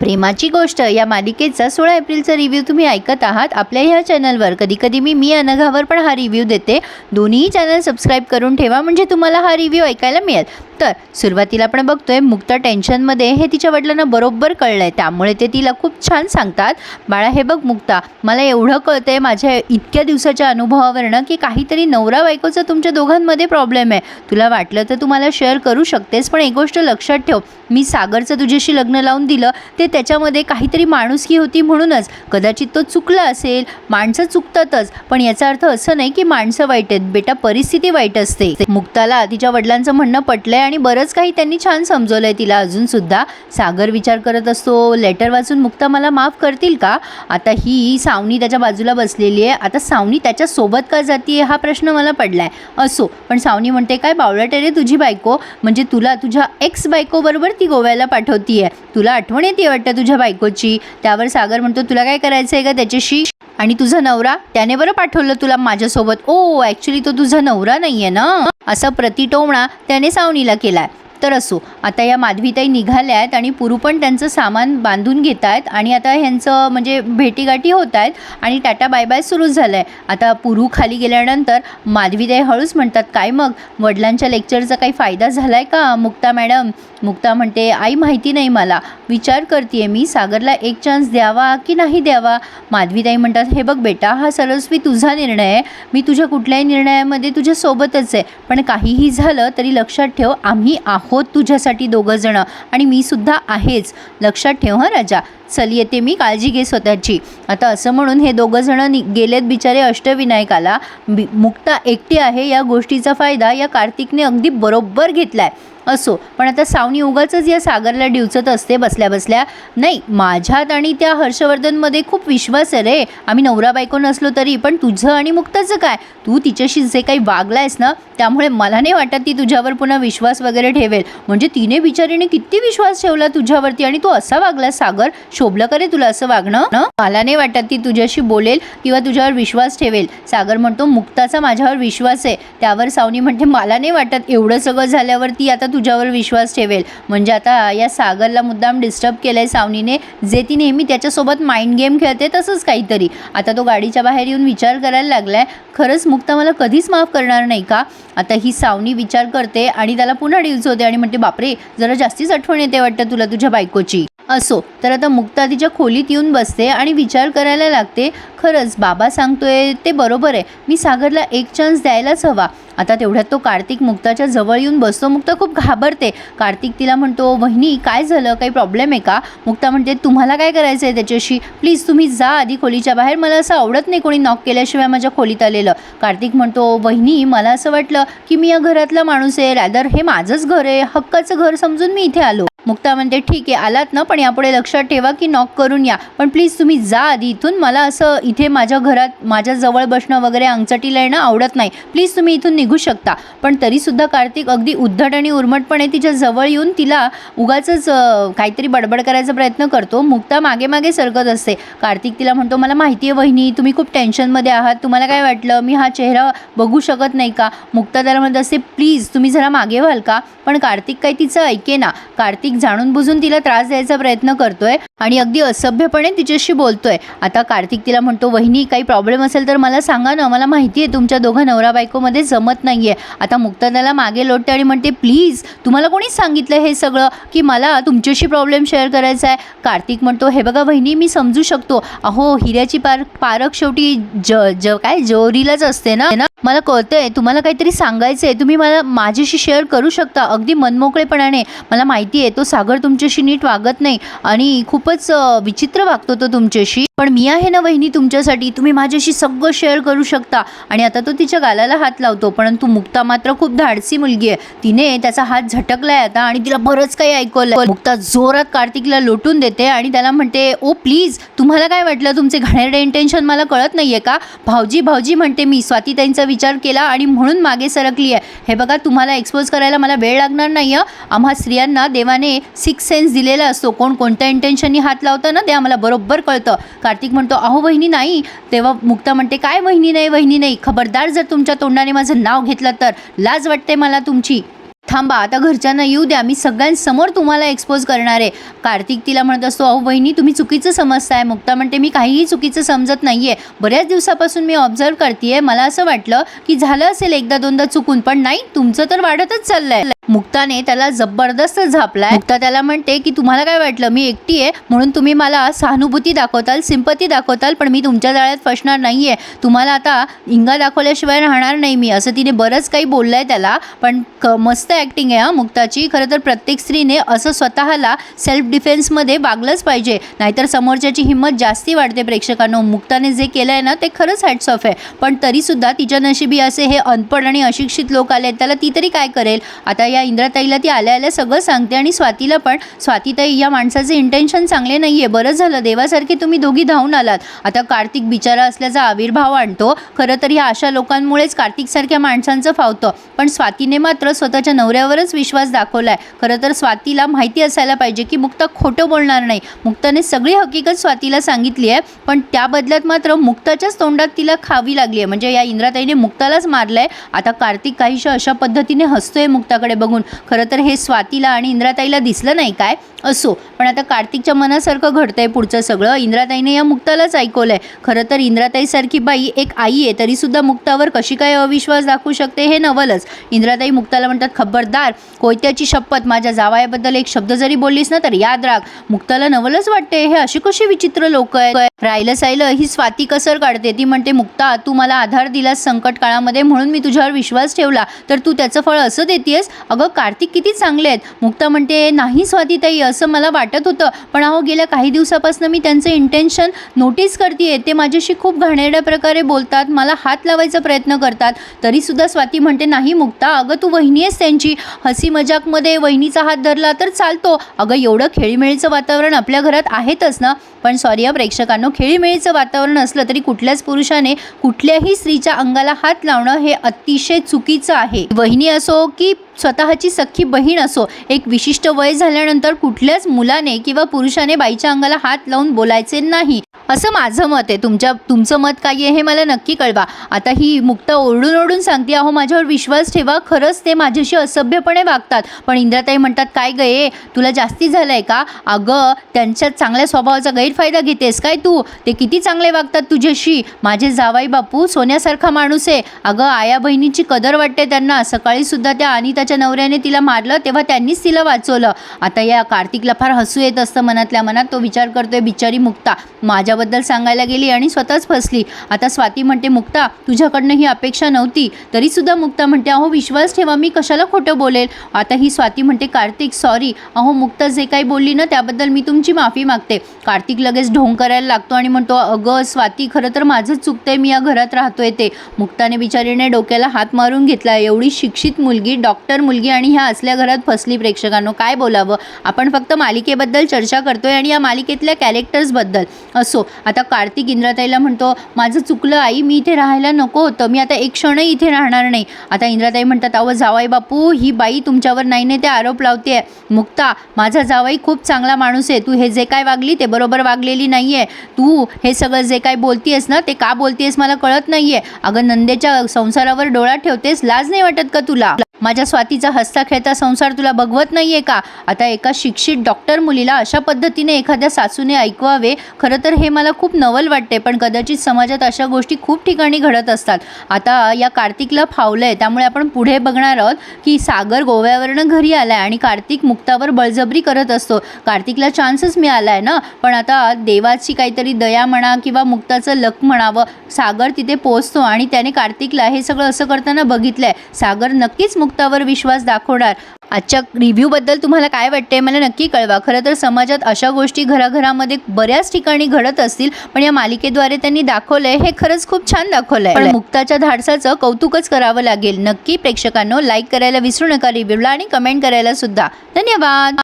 प्रेमाची गोष्ट. या मालिकेचा सोळा एप्रिलचा रिव्ह्यू तुम्ही ऐकत आहात आपल्या ह्या चॅनलवर कधी कधी मी मी अनघावर पण हा रिव्ह्यू देते. दोन्ही चॅनल सबस्क्राईब करून ठेवा म्हणजे तुम्हाला हा रिव्ह्यू ऐकायला मिळेल. तर सुरुवातीला आपण बघतोय मुक्ता टेन्शनमध्ये हे तिच्या वडिलांना बरोबर कळलं आहे त्यामुळे ते तिला खूप छान सांगतात. बाळा हे बघ मुक्ता मला एवढं कळतं आहे माझ्या इतक्या दिवसाच्या अनुभवावरनं की काहीतरी नवरा बायकोचा तुमच्या दोघांमध्ये प्रॉब्लेम आहे. तुला वाटलं तर तू मला शेअर करू शकतेस पण एक गोष्ट लक्षात ठेव. मी सागरचं तुझ्याशी लग्न लावून दिलं ते त्याच्यामध्ये काहीतरी माणुसकी होती म्हणूनच. कदाचित तो चुकला असेल माणसं चुकतातच पण याचा अर्थ असं नाही की माणसं वाईट आहेत. बेटा परिस्थिती वाईट असते. मुक्ताला तिच्या वडिलांचं म्हणणं पटलंय आणि बरंच काही त्यांनी छान समजवलं आहे तिला अजूनसुद्धा सागर विचार करत असतो लेटर वाचून मुक्ता मला माफ करतील का? आता ही सावनी त्याच्या बाजूला बसलेली आहे. आता सावनी त्याच्यासोबत का का आहे हा प्रश्न मला पडलाय. असो पण सावनी म्हणते काय बावळट रे तुझी बायको? म्हणजे तुला तुझ्या एक्स बायकोबरोबर ती गोव्याला पाठवतीये. तुला आठवण येते वाटतं तुझ्या बायकोची? त्यावर सागर म्हणतो तुला काय करायचं आहे का त्याच्याशी? आणि तुझा नवरा त्याने बरं पाठवलं तुला माझ्यासोबत? ओ ॲक्च्युली तो तुझा नवरा नाही आहे ना? असा प्रतिटोमणा त्याने सावनीला केलाय. तर असो. आता या माधवीताई निघाल्या आहेत आणि पुरू पण त्यांचं सामान बांधून घेत आहेत आणि आता ह्यांचं म्हणजे भेटीगाठी होत आहेत आणि टाटा बाय बाय सुरू झालं आहे आता पुरू खाली गेल्यानंतर माधवीताई हळूच म्हणतात काय मग? वडिलांच्या लेक्चरचा काही फायदा झाला आहे का? मुक्ता मॅडम मुक्ता म्हणते आई माहिती नाही मला. विचार करते मी. सागरला एक चान्स द्यावा की नाही द्यावा? माधवीताई म्हणतात हे बघ बेटा हा सरस्वी तुझा निर्णय आहे. मी तुझ्या कुठल्याही निर्णयामध्ये तुझ्यासोबतच आहे. पण काहीही झालं तरी लक्षात ठेव आम्ही आहोत. तुझ्यासाठी दोघंजणं आणि मी सुद्धा आहेच. लक्षात ठेव हां राजा. चल येते मी. काळजी घे स्वतःची. आता असं म्हणून हे दोघंजणं नि गेलेत बिचारे अष्टविनायकाला. बी मुक्ता एकटी आहे या गोष्टीचा फायदा या कार्तिकने अगदी बरोबर घेतला आहे असो. पण आता सावनी उगाचच या सागरला डिवचत असते बसल्या बसल्या. नाही माझ्यात आणि त्या हर्षवर्धनमध्ये खूप विश्वास आहे रे. आम्ही नवरा बायको नसलो तरी पण तुझं आणि मुक्ताचं काय? तू तिच्याशी जे काही वागलायस ना त्यामुळे मला नाही वाटत ती तुझ्यावर पुन्हा विश्वास वगैरे ठेवेल. म्हणजे तिने बिचारीने किती विश्वास ठेवला तुझ्यावरती आणि तू असा वागला सागर? शोभलं करे तुला असं वागणं? मला नाही वाटत ती तुझ्याशी बोलेल किंवा तुझ्यावर विश्वास ठेवेल. सागर म्हणतो मुक्ताचा माझ्यावर विश्वास आहे. त्यावर सावनी म्हणते मला नाही वाटत एवढं सगळं झाल्यावरती आता तुझ्यावर विश्वास ठेवेल. म्हणजे आता या सागरला मुद्दाम डिस्टर्ब केलं आहे सावनीने. जे ती नेहमी त्याच्यासोबत माइंड गेम खेळते तसंच काहीतरी. आता तो गाडीच्या बाहेर येऊन विचार करायला लागलाय. खरंच मुक्ता मला कधीच माफ करणार नाही का? आता ही सावनी विचार करते आणि त्याला पुन्हा डिवचवते आणि म्हणते बापरे जरा जास्तीच आठवण येते वाटतं तुला तुझ्या बायकोची. असो. तर आता मुक्ता तिच्या खोलीत येऊन बसते आणि विचार करायला लागते खरंच बाबा सांगतोय ते बरोबर आहे. मी सागरला एक चान्स द्यायलाच हवा. आता तेवढ्यात तो कार्तिक मुक्ताच्या जवळ येऊन बसतो. मुक्ता खूप घाबरते. कार्तिक तिला म्हणतो वहिनी काय झालं? काही प्रॉब्लेम आहे का? मुक्ता म्हणते तुम्हाला काय करायचं आहे त्याच्याशी? प्लीज तुम्ही जा आधी खोलीच्या बाहेर. मला असं आवडत नाही कोणी नॉक केल्याशिवाय माझ्या खोलीत आलेलं. कार्तिक म्हणतो वहिनी मला असं वाटलं की मी या घरातला माणूस आहे. रॅदर हे माझंच घर आहे. हक्काचं घर समजून मी इथे आलो. मुक्ता म्हणते ठीक आहे आलात ना पण यापुढे लक्षात ठेवा की नॉक करून या. पण प्लीज तुम्ही जा आधी इथून. मला असं इथे माझ्या घरात माझ्या जवळ बसणं वगैरे अंगचटीला येणं आवडत नाही. प्लीज तुम्ही इथून निघू शकता. पण तरीसुद्धा कार्तिक अगदी उद्धट आणि उर्मटपणे तिच्या जवळ येऊन तिला उगाच काहीतरी बडबड करायचा प्रयत्न करतो. मुक्ता मागे मागे सरकत असते. कार्तिक तिला म्हणतो मला माहिती आहे वहिनी तुम्ही खूप टेन्शनमध्ये आहात. तुम्हाला काय वाटलं? मी हा चेहरा बघू शकत नाही का? मुक्ता त्याला म्हणत असते प्लीज तुम्ही जरा मागे व्हाल का? पण कार्तिक काही तिचं ऐके ना. कार्तिक जाणून बुजून तिला त्रास द्यायचा प्रयत्न करतोय. आणि अगदी असभ्यपणे तिच्याशी बोलतोय. आता कार्तिक तिला म्हणतो वहिनी काही प्रॉब्लेम असेल तर मला सांगा ना. मला माहिती आहे तुमच्या दोघं नवरा बायकोमध्ये जमत नाहीये. आता मुक्ता त्याला मागे लोटते आणि म्हणते प्लीज तुम्हाला कोणीच सांगितलं हे सगळं? की मला तुमच्याशी प्रॉब्लेम शेअर करायचा आहे? कार्तिक म्हणतो हे बघा वहिनी मी समजू शकतो. अहो हिऱ्याची पार पारख शेवटी ज ज काय? जोरीलाच असते ना? ना? मला कळतंय. तुम्हाला काहीतरी सांगायचं आहे तुम्ही मला माझ्याशी शेअर करू शकता. अगदी मनमोकळेपणाने. मला माहिती आहे तो सागर तुमच्याशी नीट वागत नाही. आणि खूप खूपच विचित्र वागतो तो तुमच्याशी. पण मी आहे ना वहिनी तुमच्यासाठी तुम्ही माझ्याशी सगळं शेअर करू शकता. आणि आता तो तिच्या गालाला हात लावतो परंतु मुक्ता मात्र खूप धाडसी मुलगी आहे. तिने त्याचा हात झटकलाय आता आणि तिला बरंच काही ऐकवलं मुक्ता जोरात कार्तिकला लोटून देते आणि त्याला म्हणते ओ प्लीज तुम्हाला काय वाटलं? तुमचे घाणेरडे इंटेन्शन मला कळत नाहीये का? भाऊजी भाऊजी म्हणते मी स्वातीताईंचा विचार केला आणि म्हणून मागे सरकली आहे. हे बघा तुम्हाला एक्सपोज करायला मला वेळ लागणार नाही आम्हा स्त्रियांना देवाने सिक्स सेन्स दिलेला असतो. कोण कोणत्या बहिणी हात लावतं ना ते आम्हाला बरोबर कळतं. कार्तिक म्हणतो अहो वहिनी नाही. तेव्हा मुक्ता म्हणते काय वहिनी नाही वहिनी नाही. खबरदार जर तुमच्या तोंडाने माझं नाव घेतलं तर. लाज वाटते मला तुमची. थांबा आता घरच्यांना येऊ द्या. मी सगळ्यांसमोर तुम्हाला एक्सपोज करणार आहे. कार्तिक तिला म्हणत असतो अहो वहिनी तुम्ही चुकीचं समजताय. मुक्ता म्हणते मी काहीही चुकीचं समजत नाही आहे बऱ्याच दिवसापासून मी ऑब्झर्व करते मला असं वाटलं की झालं असेल एकदा दोनदा चुकून पण नाही तुमचं तर वाढतच चाललंय. मुक्ताने त्याला जबरदस्त झापलाय. मुक्ता त्याला म्हणते की तुम्हाला काय वाटलं? मी एकटी आहे म्हणून तुम्ही मला सहानुभूती दाखवताल सिंपती दाखवताल पण मी तुमच्या जाळ्यात फसणार नाहीये. तुम्हाला आता इंगा दाखवल्याशिवाय राहणार नाही मी. असं तिने बरंच काही बोललंय त्याला पण क मस्त ॲक्टिंग आहे हा मुक्ताची. खरं तर प्रत्येक स्त्रीने असं स्वतःला सेल्फ डिफेन्समध्ये वागलंच पाहिजे. नाहीतर समोरच्याची हिंमत जास्ती वाढते प्रेक्षकांनो. मुक्ताने जे केलं आहे ना ते खरंच हॅट्स ऑफ आहे. पण तरीसुद्धा तिच्या नशिबी असे हे अनपढ आणि अशिक्षित लोक आले त्याला ती तरी काय करेल? आता या इंद्राताईला ती आल्या आल्या सगळं सांगते आणि स्वातीला पण स्वातीताई या माणसाचे इंटेन्शन चांगले नाही आहे बरं झालं. देवासारखे तुम्ही दोघी धावून आलात. आता कार्तिक बिचारा असल्याचा आविर्भाव आणतो. खरं तर ह्या अशा लोकांमुळेच कार्तिकसारख्या माणसांचं फावतं. पण स्वातीने मात्र स्वतःच्या नवऱ्यावरच विश्वास दाखवलाय. खरं तर स्वातीला माहिती असायला पाहिजे की मुक्ता खोटं बोलणार नाही. मुक्ताने सगळी हकीकत स्वातीला सांगितली आहे. पण त्या बदल्यात मात्र मुक्ताच्याच तोंडात तिला खावी लागली आहे. म्हणजे या इंद्राताईने मुक्तालाच मारलंय. आता कार्तिक काहीशा अशा पद्धतीने हसतोय मुक्ताकडे बघून. खरं तर हे स्वातीला आणि इंद्राताईला दिसलं नाही काय? असो. पण आता कार्तिकच्या मनासारखं घडतंय पुढचं सगळं. इंद्राताईने या मुक्तालाच ऐकवलंय. खरं तर इंद्राताईसारखी बाई एक आई आहे तरीसुद्धा मुक्तावर कशी काय अविश्वास दाखवू शकते हे नवलच. इंद्राताई मुक्ताला म्हणतात खबरदार कोयत्याची शपथ माझ्या जावायाबद्दल एक शब्द जरी बोललीस ना तर याद राख. मुक्ताला नवलच वाटते. हे अशी कशी विचित्र लोक आहेत? राहिलं साहिलं ही स्वाती कसर काढते. ती म्हणते मुक्ता तू मला आधार दिलास संकट काळामध्ये म्हणून मी तुझ्यावर विश्वास ठेवला. तर तू त्याचं फळ असं देतेस अगं कार्तिक किती चांगले आहेत. मुक्ता म्हणते नाही स्वातीताई असं मला वाटत होतं. पण अहो गेल्या काही दिवसापासून मी त्यांचं इंटेन्शन नोटीस करते ते माझ्याशी खूप घाणेरड्या प्रकारे बोलतात मला हात लावायचा प्रयत्न करतात. तरीसुद्धा स्वाती म्हणते नाही मुक्ता अगं तू वहिनी आहेस त्यांची. हसी मजाकमध्ये वहिनीचा हात धरला तर चालतो. अगं एवढं खेळीमेळीचं वातावरण आपल्या घरात आहेतच ना. पण सॉरी या प्रेक्षकांनो खेळीमेळीचं वातावरण असलं तरी कुठल्याच पुरुषाने कुठल्याही स्त्रीच्या अंगाला हात लावणं हे अतिशय चुकीचं आहे. वहिनी असो की स्वतःची सख्खी बहीण असो एक विशिष्ट वय झाल्यानंतर कुठल्याच मुलाने किंवा पुरुषाने बाईच्या अंगाला हात लावून बोलायचे नाही. असं माझं मत आहे. तुमच्या तुमचं मत काय आहे हे मला नक्की कळवा. आता ही मुक्ता ओरडून ओरडून सांगते अहो माझ्यावर विश्वास ठेवा खरंच ते माझ्याशी असभ्यपणे वागतात. पण इंद्राताई म्हणतात काय गये तुला जास्ती झालं आहे का? अगं त्यांच्या चांगल्या स्वभावाचा गैरफायदा घेतेस काय तू? ते किती चांगले वागतात तुझ्याशी? माझे जावाई बापू सोन्यासारखा माणूस आहे. अगं आया बहिणीची कदर वाटते त्यांना. सकाळीसुद्धा त्या अनिताच्या नवऱ्याने तिला मारलं तेव्हा त्यांनीच तिला वाचवलं. आता या कार्तिकला फार हसू येत असतं मनातल्या मनात. तो विचार करतोय बिचारी मुक्ता माझ्या माझ्याबद्दल सांगायला गेली आणि स्वतःच फसली. आता स्वाती म्हणते मुक्ता तुझ्याकडनं ही अपेक्षा नव्हती. तरीसुद्धा मुक्ता म्हणते अहो विश्वास ठेवा मी कशाला खोटं बोलेल? आता ही स्वाती म्हणते कार्तिक सॉरी अहो मुक्ता जे काही बोलली ना त्याबद्दल मी तुमची माफी मागते. कार्तिक लगेच ढोंग करायला लागतो आणि म्हणतो अगं स्वाती खरं तर माझंच चुकतंय मी या घरात राहतोय ते. मुक्ताने बिचारीने डोक्याला हात मारून घेतला एवढी शिक्षित मुलगी डॉक्टर मुलगी आणि ह्या असल्या घरात फसली प्रेक्षकांनो. काय बोलावं? आपण फक्त मालिकेबद्दल चर्चा करतोय आणि या मालिकेतल्या कॅरेक्टर्सबद्दल असो. आता कार्तिक इंद्राताईला म्हणतो माझं चुकलं आई मी इथे राहायला नको होतं. मी आता एक क्षणही इथे राहणार नाही. आता इंद्राताई म्हणतात अहो जावाई बापू ही बाई तुमच्यावर नाही नाही ते आरोप लावते मुक्ता माझा जावाई खूप चांगला माणूस आहे. तू हे जे काय वागली ते बरोबर वागलेली नाही आहे तू हे सगळं जे काय बोलतीयस ना ते का बोलतीयस मला कळत नाही आहे अगं नंदेच्या संसारावर डोळा ठेवतेस लाज नाही वाटत का तुला? माझ्या स्वातीचा हसता खेळता संसार तुला बघवत नाही आहे का? आता एका शिक्षित डॉक्टर मुलीला अशा पद्धतीने एखाद्या सासूने ऐकवावे खरं तर हे मला खूप नवल वाटते पण कदाचित समाजात अशा गोष्टी खूप ठिकाणी घडत असतात. आता या कार्तिकला फावलं आहे त्यामुळे आपण पुढे बघणार आहोत की सागर गोव्यावरनं घरी आला आहे आणि कार्तिक मुक्तावर बळजबरी करत असतो. कार्तिकला चान्सच मिळाला आहे ना? पण आता देवाची काहीतरी दया म्हणा किंवा मुक्ताचं लक म्हणावं सागर तिथे पोचतो आणि त्याने कार्तिकला हे सगळं असं करताना बघितलं आहे सागर नक्कीच मुक्त मुक्तावर विश्वास दाखवणार. आजच्या रिव्ह्यूबद्दल तुम्हाला काय वाटते मला नक्की कळवा. खरं तर समाजात अशा गोष्टी घराघरामध्ये बऱ्याच ठिकाणी घडत असतील पण या मालिकेद्वारे त्यांनी दाखवलंय हे खरंच खूप छान दाखवलंय. पण मुक्ताच्या धाडसाचं कौतुकच करावं लागेल. नक्की प्रेक्षकांनो लाईक करायला विसरू नका रिव्ह्यूला आणि कमेंट करायला सुद्धा. धन्यवाद!